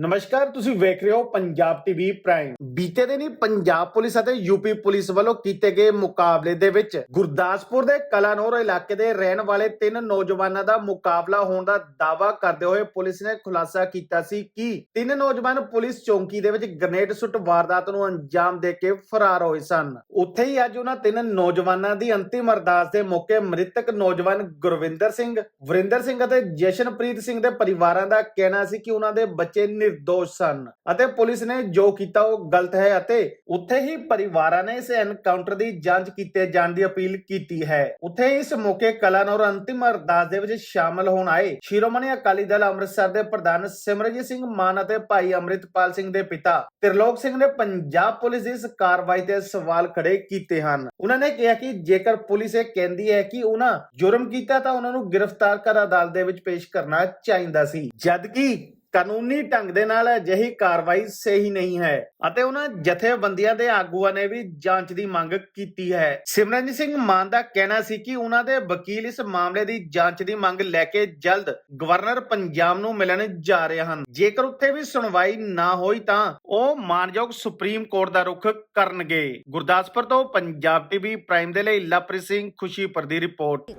ਨਮਸਕਾਰ, ਤੁਸੀਂ ਵੇਖ ਰਹੇ ਹੋ ਪੰਜਾਬ ਟੀਵੀ ਪ੍ਰਾਈਮ। ਬੀਤੇ ਦਿਨੀ ਪੰਜਾਬ ਪੁਲਿਸ ਅਤੇ ਯੂਪੀ ਪੁਲਿਸ ਵੱਲੋਂ ਕੀਤੇ ਗਏ ਮੁਕਾਬਲੇ ਦੇ ਵਿੱਚ ਗੁਰਦਾਸਪੁਰ ਦੇ ਕਲਾਨੌਰ ਇਲਾਕੇ ਦੇ ਰਹਿਣ ਵਾਲੇ ਤਿੰਨ ਨੌਜਵਾਨਾਂ ਦਾ ਮੁਕਾਬਲਾ ਹੋਣ ਦਾ ਦਾਅਵਾ ਕਰਦੇ ਹੋਏ ਪੁਲਿਸ ਨੇ ਖੁਲਾਸਾ ਕੀਤਾ ਸੀ ਕਿ ਤਿੰਨ ਨੌਜਵਾਨ ਪੁਲਿਸ ਚੌਂਕੀ ਦੇ ਵਿੱਚ ਗ੍ਰਨੇਡ ਸੁੱਟ ਵਾਰਦਾਤ ਨੂੰ ਅੰਜਾਮ ਦੇ ਕੇ ਫਰਾਰ ਹੋਏ ਸਨ। ਉੱਥੇ ਹੀ ਅੱਜ ਉਹਨਾਂ ਤਿੰਨ ਨੌਜਵਾਨਾਂ ਦੀ ਅੰਤਿਮ ਅਰਦਾਸ ਦੇ ਮੌਕੇ ਮ੍ਰਿਤਕ ਨੌਜਵਾਨ ਗੁਰਵਿੰਦਰ ਸਿੰਘ, ਵਰਿੰਦਰ ਸਿੰਘ ਅਤੇ ਜਸ਼ਨਪ੍ਰੀਤ ਸਿੰਘ ਦੇ ਪਰਿਵਾਰਾਂ ਦਾ ਕਹਿਣਾ ਸੀ ਕਿ ਉਹਨਾਂ ਦੇ ਬੱਚੇ ਨਿਰਦੋਸ਼ ਸਨ ਅਤੇ ਪੁਲਿਸ ਨੇ ਜੋ ਕੀਤਾ ਉਹ ਗਲਤ ਹੈ ਅਤੇ ਉੱਥੇ ਹੀ ਪਰਿਵਾਰਾਂ ਨੇ ਇਸ ਐਨਕਾਊਂਟਰ ਦੀ ਜਾਂਚ ਕੀਤੇ ਜਾਣ ਦੀ ਅਪੀਲ ਕੀਤੀ ਹੈ। ਉੱਥੇ ਇਸ ਮੌਕੇ ਕਲਾਨੌਰ ਅੰਤਿਮ ਅਰਦਾਸ ਦੇ ਵਿੱਚ ਸ਼ਾਮਲ ਹੋਣ ਆਏ ਸ਼੍ਰੋਮਣੀ ਅਕਾਲੀ ਦਲ ਅੰਮ੍ਰਿਤਸਰ ਦੇ ਪ੍ਰਧਾਨ ਸਿਮਰਜੀਤ ਸਿੰਘ ਮਾਨ ਅਤੇ ਭਾਈ ਅੰਮ੍ਰਿਤਪਾਲ ਸਿੰਘ ਦੇ ਪਿਤਾ ਤਿਰਲੋਕ ਸਿੰਘ ਨੇ ਪੰਜਾਬ ਪੁਲਿਸ ਦੀ ਇਸ ਕਾਰਵਾਈ ਤੇ ਸਵਾਲ ਖੜੇ ਕੀਤੇ ਹਨ। ਉਹਨਾਂ ਨੇ ਕਿਹਾ ਕਿ ਜੇਕਰ ਪੁਲਿਸ ਇਹ ਕਹਿੰਦੀ ਹੈ ਕਿ ਉਹਨਾਂ ਜੁਰਮ ਕੀਤਾ ਤਾਂ ਉਹਨਾਂ ਨੂੰ ਗ੍ਰਿਫਤਾਰ ਕਰ ਅਦਾਲਤ ਦੇ ਵਿੱਚ ਪੇਸ਼ ਕਰਨਾ ਚਾਹੀਦਾ ਸੀ। ਜਦਕਿ ਕਾਨੂੰਨੀ ਢੰਗ ਦੇ ਨਾਲ ਅਜਿਹੀ ਕਾਰਵਾਈ ਸਹੀ ਨਹੀਂ ਹੈ ਅਤੇ ਉਹਨਾਂ ਜਥੇਬੰਦੀਆਂ ਦੇ ਆਗੂਆਂ ਨੇ ਵੀ ਜਾਂਚ ਦੀ ਮੰਗ ਕੀਤੀ ਹੈ। ਸਿਮਰਨਜੀਤ ਸਿੰਘ ਮਾਨ ਦਾ ਕਹਿਣਾ ਸੀ ਕਿ ਉਹਨਾਂ ਦੇ ਵਕੀਲ ਇਸ ਮਾਮਲੇ ਦੀ ਜਾਂਚ ਦੀ ਮੰਗ ਲੈ ਕੇ ਜਲਦ ਗਵਰਨਰ ਪੰਜਾਬ ਨੂੰ ਮਿਲਣ ਜਾ ਰਹੇ ਹਨ। ਜੇਕਰ ਉੱਥੇ ਵੀ ਸੁਣਵਾਈ ਨਾ ਹੋਈ ਤਾਂ ਉਹ ਮਾਨਯੋਗ ਸੁਪਰੀਮ ਕੋਰਟ ਦਾ ਰੁਖ ਕਰਨਗੇ। ਗੁਰਦਾਸਪੁਰ ਤੋਂ ਪੰਜਾਬ ਟੀਵੀ ਪ੍ਰਾਈਮ ਦੇ ਲਈ ਲਵਪ੍ਰੀਤ ਸਿੰਘ ਖੁਸ਼ੀਪੁਰ ਦੀ ਰਿਪੋਰਟ।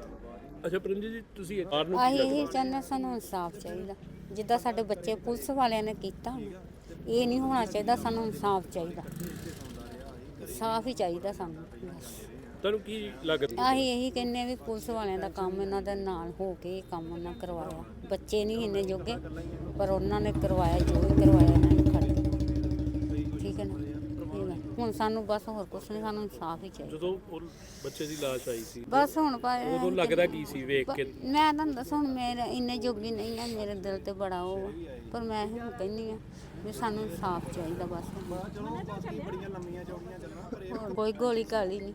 ਅੱਛਾ ਪਰਮਜੀਤ ਜੀ ਤੁਸੀਂ ਕਾਰ ਨੂੰ ਆਹੀ ਇਹੀ ਚਾਹੁੰਦੇ ਸਾਨੂੰ ਇਨਸਾਫ ਚਾਹੀਦਾ। ਜਿੱਦਾਂ ਸਾਡੇ ਬੱਚੇ ਪੁਲਿਸ ਵਾਲਿਆਂ ਨੇ ਕੀਤਾ ਇਹ ਨਹੀਂ ਹੋਣਾ ਚਾਹੀਦਾ ਸਾਨੂੰ ਇਨਸਾਫ ਚਾਹੀਦਾ। ਇਨਸਾਫ ਹੀ ਚਾਹੀਦਾ ਸਾਨੂੰ ਬਸ। ਤੁਹਾਨੂੰ ਕੀ ਲੱਗਦਾ? ਆਹੀ ਇਹੀ ਕਹਿੰਨੇ ਵੀ ਪੁਲਿਸ ਵਾਲਿਆਂ ਦਾ ਕੰਮ ਇਹਨਾਂ ਦੇ ਨਾਲ ਹੋ ਕੇ ਇਹ ਕੰਮ ਉਹਨਾਂ ਕਰਵਾਇਆ। ਬੱਚੇ ਨਹੀਂ ਇੰਨੇ ਜੋਗੇ ਪਰ ਉਹਨਾਂ ਨੇ ਕਰਵਾਇਆ ਜੋ ਵੀ ਕਰਵਾਇਆ ਇਹਨਾਂ ਨੇ ਖੜ ਠੀਕ ਹੈ ਨਾ। ਹੁਣ ਸਾਨੂੰ ਬਸ ਹੋਰ ਕੁਛ ਨਹੀਂ ਸਾਨੂੰ ਇਨਸਾਫ ਹੀ ਚਾਹੀਦਾ। ਜਦੋਂ ਉਹ ਬੱਚੇ ਦੀ ਲਾਸ਼ ਆਈ ਸੀ ਬਸ ਹੁਣ ਪਾਏ ਉਦੋਂ ਲੱਗਦਾ ਕੀ ਸੀ ਵੇਖ ਕੇ? ਮੈਂ ਤੁਹਾਨੂੰ ਦੱਸਾਂ ਹੁਣ ਮੇਰੇ ਇੰਨੇ ਜੋਗੀ ਨਹੀਂ ਆ ਮੇਰੇ ਦਿਲ ਤੇ ਬੜਾ ਉਹ ਆ। ਪਰ ਮੈਂ ਹੁਣ ਕਹਿੰਨੀ ਆ ਵੀ ਸਾਨੂੰ ਇਨਸਾਫ ਚਾਹੀਦਾ ਬਸ। ਹੋਰ ਕੋਈ ਗੋਲੀ ਕਾਲੀ ਨਹੀਂ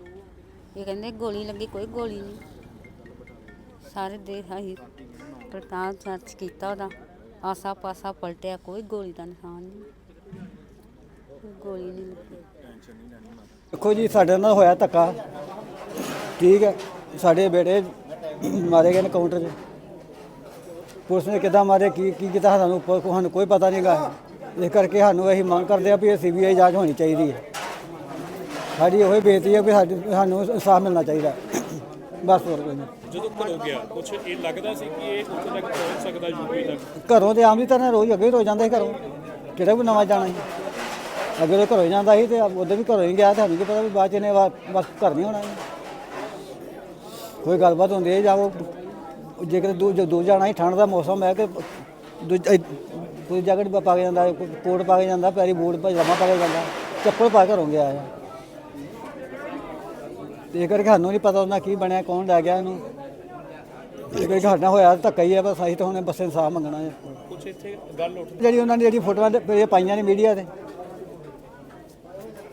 ਇਹ ਕਹਿੰਦੇ ਗੋਲੀ ਲੱਗੀ ਕੋਈ ਗੋਲੀ ਨਹੀਂ ਸਾਰੇ ਦੇਖ ਆਹੀ ਪ੍ਰਤਾਪ ਚਰਚ ਕੀਤਾ ਉਹਦਾ। ਆਸਾ ਪਾਸਾ ਪਲਟਿਆ ਕੋਈ ਗੋਲੀ ਦਾ ਨਿਸ਼ਾਨ ਨਹੀਂ ਗੋਲੀ ਨਹੀਂ ਲੱਗੀ। ਦੇਖੋ ਜੀ ਸਾਡੇ ਨਾਲ ਹੋਇਆ ਧੱਕਾ। ਠੀਕ ਹੈ ਸਾਡੇ ਬੇਟੇ ਮਾਰੇ ਗਏ ਨੇ ਕਾਊਂਟਰ 'ਚ। ਪੁਲਿਸ ਨੇ ਕਿੱਦਾਂ ਮਾਰੇ ਕੀ ਕੀ ਕੀਤਾ ਸਾਨੂੰ ਪ- ਸਾਨੂੰ ਕੋਈ ਪਤਾ ਨਹੀਂਗਾ। ਇਸ ਕਰਕੇ ਸਾਨੂੰ ਅਸੀਂ ਮੰਗ ਕਰਦੇ ਆ ਵੀ ਇਹ ਸੀਬੀਆਈ ਜਾਂਚ ਹੋਣੀ ਚਾਹੀਦੀ ਹੈ। ਸਾਡੀ ਉਹੀ ਬੇਨਤੀ ਹੈ ਵੀ ਸਾਡੀ ਸਾਨੂੰ ਇਨਸਾਫ ਮਿਲਣਾ ਚਾਹੀਦਾ। ਬਸ ਹੋਰ ਕੋਈ ਨਹੀਂ। ਜਦੋਂ ਘਰੋਂ ਗਿਆ ਕੁਛ ਇਹ ਲੱਗਦਾ ਸੀ ਕਿ ਇਹ ਉੱਥੇ ਤੱਕ ਪਹੁੰਚ ਸਕਦਾ ਯੂਪੀ ਤੱਕ? ਘਰੋਂ ਤੇ ਆਮ ਦੀ ਤਰ੍ਹਾਂ ਰੋਜ਼ ਅੱਗੇ ਰੋ ਜਾਂਦਾ ਸੀ ਘਰੋਂ। ਕਿਹੜਾ ਵੀ ਨਵਾਂ ਜਾਣਾ ਸੀ। ਅੱਗੇ ਤਾਂ ਘਰੋਂ ਹੀ ਜਾਂਦਾ ਸੀ ਤੇ ਉਹਦੇ ਵੀ ਘਰੋਂ ਹੀ ਗਿਆ ਤੇ ਸਾਨੂੰ ਕੀ ਪਤਾ ਵੀ ਬਾਅਦ ਚ ਨੇ ਬਸ ਘਰ ਨਹੀਂ ਹੋਣਾ ਇਹਨੇ। ਕੋਈ ਗੱਲਬਾਤ ਹੁੰਦੀ ਹੈ ਜਾਓ ਜੇਕਰ ਦੂ ਜੋ ਦੂਰ ਜਾਣਾ ਹੀ ਠੰਡ ਦਾ ਮੌਸਮ ਹੈ ਕਿ ਦੂਜਾ ਕੋਈ ਜੈਕਟ ਪਾ ਕੇ ਜਾਂਦਾ ਕੋਈ ਕੋਟ ਪਾ ਕੇ ਜਾਂਦਾ ਪੈਰੀ ਬੂਟ ਪਜਾਮਾ ਪਾ ਕੇ ਜਾਂਦਾ ਚੱਪਲ ਪਾ ਕੇ ਘਰੋਂ ਗਿਆ ਤੇ ਇਹ ਕਰਕੇ ਸਾਨੂੰ ਨਹੀਂ ਪਤਾ ਉਹਨਾਂ ਕੀ ਬਣਿਆ ਕੌਣ ਲੈ ਗਿਆ ਇਹਨੂੰ। ਇਹ ਕਰਕੇ ਸਾਡਾ ਹੋਇਆ ਧੱਕਾ ਹੀ ਹੈ ਬਸ ਅਸੀਂ ਤਾਂ ਹੁਣ ਬਸ ਇਨਸਾਫ ਮੰਗਣਾ ਹੈ। ਕੁਛ ਇੱਥੇ ਗੱਲ ਉੱਠ ਜਿਹੜੀ ਉਹਨਾਂ ਨੇ ਜਿਹੜੀ ਫੋਟੋਆਂ ਤੇ- ਇਹ ਪਾਈਆਂ ਨੇ ਮੀਡੀਆ ਤੇ।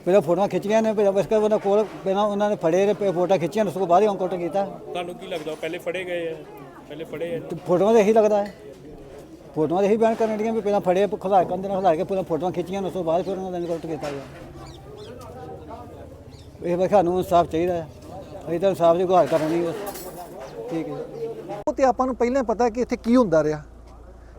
ਪਹਿਲਾਂ ਫੋਟੋਆਂ ਖਿੱਚੀਆਂ ਨੇ ਫਿਰ ਬਸ ਕਰ ਉਹਨਾਂ ਕੋਲ ਪਹਿਲਾਂ ਉਹਨਾਂ ਨੇ ਫੜੇ ਨੇ ਫੋਟੋਆਂ ਖਿੱਚੀਆਂ ਉਸ ਤੋਂ ਬਾਅਦ ਹੀ ਅੰਕਾਊਂਟ ਕੀਤਾ। ਤੁਹਾਨੂੰ ਕੀ ਲੱਗਦਾ ਪਹਿਲੇ ਫੜੇ ਗਏ ਆ? ਪਹਿਲੇ ਫੜੇ ਆ? ਤੇ ਫੋਟੋਆਂ ਤੇ ਇਹੀ ਲੱਗਦਾ ਹੈ। ਫੋਟੋਆਂ ਤੇ ਇਹੀ ਬਿਆਨ ਕਰਨ ਦੀਆਂ ਵੀ ਪਹਿਲਾਂ ਫੜੇ ਖੁਲਾ ਕੰਦੇ ਨਾਲ ਖਿਲਾ ਕੇ ਪਹਿਲਾਂ ਫੋਟੋਆਂ ਖਿੱਚੀਆਂ ਉਸ ਤੋਂ ਬਾਅਦ ਫਿਰ ਉਹਨਾਂ ਦਾ ਅੰਕਾਊਂਟ ਕੀਤਾ ਗਿਆ ਇਹ ਬਸ ਸਾਨੂੰ ਇਨਸਾਫ ਚਾਹੀਦਾ ਹੈ। ਅਸੀਂ ਤਾਂ ਇਨਸਾਫ ਦੀ ਗੁਹਾਰ ਕਰਨੀ ਬਸ ਠੀਕ ਹੈ। ਉਹ ਤੇ ਆਪਾਂ ਨੂੰ ਪਹਿਲਾਂ ਹੀ ਪਤਾ ਕਿ ਇੱਥੇ ਕੀ ਹੁੰਦਾ ਰਿਹਾ।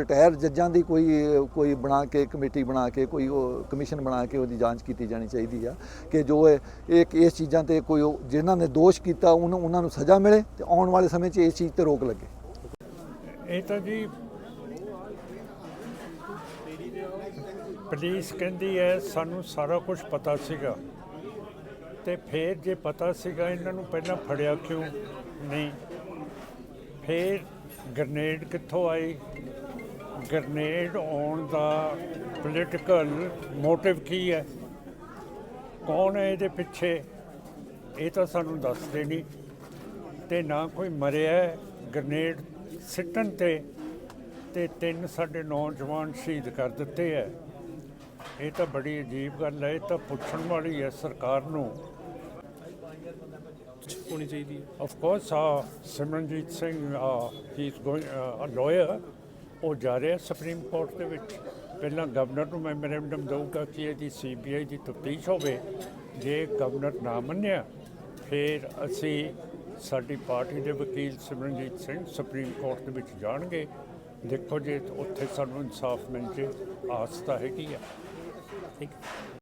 ਰਿਟਾਇਰ ਜੱਜਾਂ ਦੀ ਕੋਈ ਕੋਈ ਬਣਾ ਕੇ, ਕਮੇਟੀ ਬਣਾ ਕੇ, ਕੋਈ ਉਹ ਕਮਿਸ਼ਨ ਬਣਾ ਕੇ ਉਹਦੀ ਜਾਂਚ ਕੀਤੀ ਜਾਣੀ ਚਾਹੀਦੀ ਆ ਕਿ ਜੋ ਇਹ ਇਸ ਚੀਜ਼ਾਂ ਤੇ ਕੋਈ ਉਹ ਜਿਨ੍ਹਾਂ ਨੇ ਦੋਸ਼ ਕੀਤਾ, ਉਹਨੂੰ, ਉਹਨਾਂ ਨੂੰ ਸਜ਼ਾ ਮਿਲੇ ਤੇ ਆਉਣ ਵਾਲੇ ਸਮੇਂ 'ਚ ਇਸ ਚੀਜ਼ ਤੇ ਰੋਕ ਲੱਗੇ। ਇਹ ਤਾਂ ਜੀ ਪੁਲਿਸ ਕਹਿੰਦੀ ਹੈ, ਸਾਨੂੰ ਸਾਰਾ ਕੁਝ ਪਤਾ ਸੀਗਾ ਤੇ ਫਿਰ ਜੇ ਪਤਾ ਸੀਗਾ ਇਹਨਾਂ ਨੂੰ ਪਹਿਲਾਂ ਫੜਿਆ ਕਿਉਂ ਨਹੀਂ? ਫਿਰ ਗ੍ਰਨੇਡ ਕਿੱਥੋਂ ਆਈ ਗ੍ਰਨੇਡ ਆਉਣ ਦਾ ਪੋਲੀਟੀਕਲ ਮੋਟਿਵ ਕੀ ਹੈ? ਕੌਣ ਹੈ ਇਹਦੇ ਪਿੱਛੇ? ਇਹ ਤਾਂ ਸਾਨੂੰ ਦੱਸਦੇ ਨਹੀਂ। ਤੇ ਨਾ ਕੋਈ ਮਰਿਆ। ਗ੍ਰਨੇਡ ਸਿੱਟਣ ਤੇ ਤੇ ਤਿੰਨ ਸਾਡੇ ਨੌਜਵਾਨ ਸ਼ਹੀਦ ਕਰ ਦਿੱਤੇ ਹੈ। ਇਹ ਤਾਂ ਬੜੀ ਅਜੀਬ ਗੱਲ ਹੈ ਇਹ ਤਾਂ ਪੁੱਛਣ ਵਾਲੀ ਹੈ ਸਰਕਾਰ ਨੂੰ। ਹੋਣੀ ਚਾਹੀਦੀ ਹੈ। ਆਫ ਕੋਰਸ ਆ Simranjit Singh he is going a liar ਉਹ ਜਾ ਰਿਹਾ ਸੁਪਰੀਮ ਕੋਰਟ ਦੇ ਵਿੱਚ। ਪਹਿਲਾਂ ਗਵਰਨਰ ਨੂੰ ਮੈਮੋਰੈਂਡਮ ਦਊਗਾ ਕਿ ਇਹਦੀ ਸੀਬੀਆਈ ਦੀ ਤਫਤੀਸ਼ ਹੋਵੇ। ਜੇ ਗਵਰਨਰ ਨਾ ਮੰਨਿਆ, ਫਿਰ ਅਸੀਂ ਸਾਡੀ ਪਾਰਟੀ ਦੇ ਵਕੀਲ ਸਿਮਰਨਜੀਤ ਸਿੰਘ ਸੁਪਰੀਮ ਕੋਰਟ ਦੇ ਵਿੱਚ ਜਾਣਗੇ। ਦੇਖੋ ਜੇ ਉੱਥੇ ਸਾਨੂੰ ਇਨਸਾਫ ਮਿਲ ਜੇ, ਆਸ ਤਾਂ ਹੈਗੀ ਆ। ਠੀਕ